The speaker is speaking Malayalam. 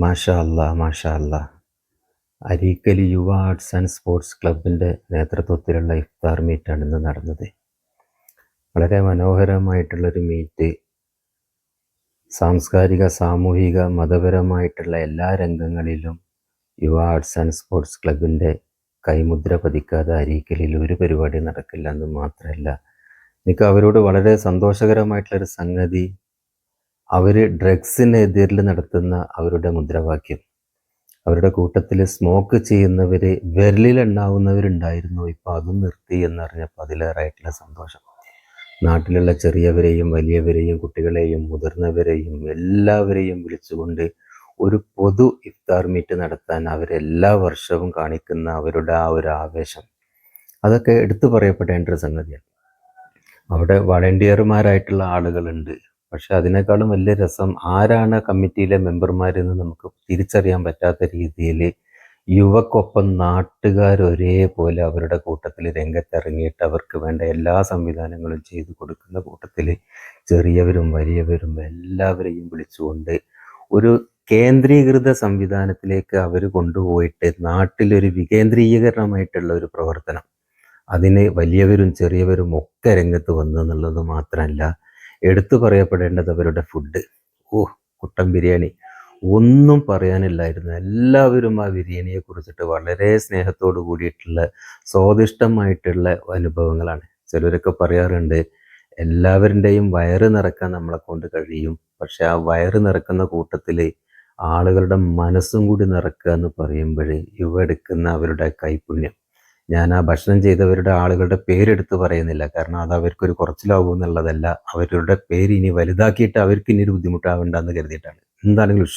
മാഷാ മാഷാ അല്ല. അരീക്കലി യുവ ആർട്സ് ആൻഡ് സ്പോർട്സ് ക്ലബിന്റെ നേതൃത്വത്തിലുള്ള ഇഫ്താർ മീറ്റാണ് ഇന്ന് നടന്നത്. വളരെ മനോഹരമായിട്ടുള്ളൊരു മീറ്റ്. സാംസ്കാരിക സാമൂഹിക മതപരമായിട്ടുള്ള എല്ലാ രംഗങ്ങളിലും യുവ ആർട്സ് ആൻഡ് സ്പോർട്സ് ക്ലബിന്റെ കൈമുദ്ര പതിക്കാതെ അരീക്കലിൽ ഒരു പരിപാടി നടക്കില്ല എന്ന് മാത്രമല്ല എനിക്ക് അവരോട് വളരെ സന്തോഷകരമായിട്ടുള്ളൊരു സംഗതി അവർ ഡ്രഗ്സിനെതിരിൽ നടത്തുന്ന അവരുടെ മുദ്രാവാക്യം. അവരുടെ കൂട്ടത്തിൽ സ്മോക്ക് ചെയ്യുന്നവർ വിരലിലുണ്ടാവുന്നവരുണ്ടായിരുന്നു ഇപ്പോൾ അതും നിർത്തി എന്നറിഞ്ഞപ്പോൾ അതിലേറെയായിട്ടുള്ള സന്തോഷം. നാട്ടിലുള്ള ചെറിയവരെയും വലിയവരെയും കുട്ടികളെയും മുതിർന്നവരെയും എല്ലാവരെയും വിളിച്ചുകൊണ്ട് ഒരു പൊതു ഇഫ്താർ മീറ്റ് നടത്താൻ അവരെല്ലാ വർഷവും കാണിക്കുന്ന അവരുടെ ആ ഒരു ആവേശം. അതൊക്കെ എടുത്തു പറയപ്പെടേണ്ട ഒരു സംഗതിയാണ്. അവിടെ വളണ്ടിയർമാരായിട്ടുള്ള ആളുകളുണ്ട്. പക്ഷെ അതിനേക്കാളും വലിയ രസം ആരാണ് കമ്മിറ്റിയിലെ മെമ്പർമാരെന്ന് നമുക്ക് തിരിച്ചറിയാൻ പറ്റാത്ത രീതിയിൽ യുവക്കൊപ്പം നാട്ടുകാർ ഒരേപോലെ അവരുടെ കൂട്ടത്തിൽ രംഗത്തിറങ്ങിയിട്ട് അവർക്ക് വേണ്ട എല്ലാ സംവിധാനങ്ങളും ചെയ്തു കൊടുക്കുന്ന കൂട്ടത്തിൽ ചെറിയവരും വലിയവരും എല്ലാവരെയും വിളിച്ചുകൊണ്ട് ഒരു കേന്ദ്രീകൃത സംവിധാനത്തിലേക്ക് അവർ കൊണ്ടുപോയിട്ട് നാട്ടിലൊരു വികേന്ദ്രീകരണമായിട്ടുള്ള ഒരു പ്രവർത്തനം. അതിന് വലിയവരും ചെറിയവരും ഒക്കെ രംഗത്ത് വന്നു എന്നുള്ളത് മാത്രമല്ല എടുത്തു പറയപ്പെടേണ്ടത് അവരുടെ ഫുഡ് ഓ കുട്ടൻ ബിരിയാണി. ഒന്നും പറയാനില്ലായിരുന്നു. എല്ലാവരും ആ ബിരിയാണിയെ കുറിച്ചിട്ട് വളരെ സ്നേഹത്തോടു കൂടിയിട്ടുള്ള സ്വാദിഷ്ടമായിട്ടുള്ള അനുഭവങ്ങളാണ്. ചിലരൊക്കെ പറയാറുണ്ട് എല്ലാവരുടെയും വയറ് നിറക്കാൻ നമ്മളെ കൊണ്ട് കഴിയും. പക്ഷെ ആ വയറ് നിറക്കുന്ന കൂട്ടത്തിൽ ആളുകളുടെ മനസ്സും കൂടി നിറക്കുക എന്ന് പറയുമ്പോൾ ഇവ എടുക്കുന്ന അവരുടെ കൈപുണ്യം. ഞാൻ ആ ഭക്ഷണം ചെയ്തവരുടെ ആളുകളുടെ പേരെടുത്ത് പറയുന്നില്ല. കാരണം അത് അവർക്കൊരു കുറച്ചിലാവും എന്നുള്ളതല്ല. അവരുടെ പേര് ഇനി വലുതാക്കിയിട്ട് അവർക്ക് ഇനി ഒരു ബുദ്ധിമുട്ടാവേണ്ടെന്ന് കരുതിയിട്ടാണ്. എന്താണെങ്കിലും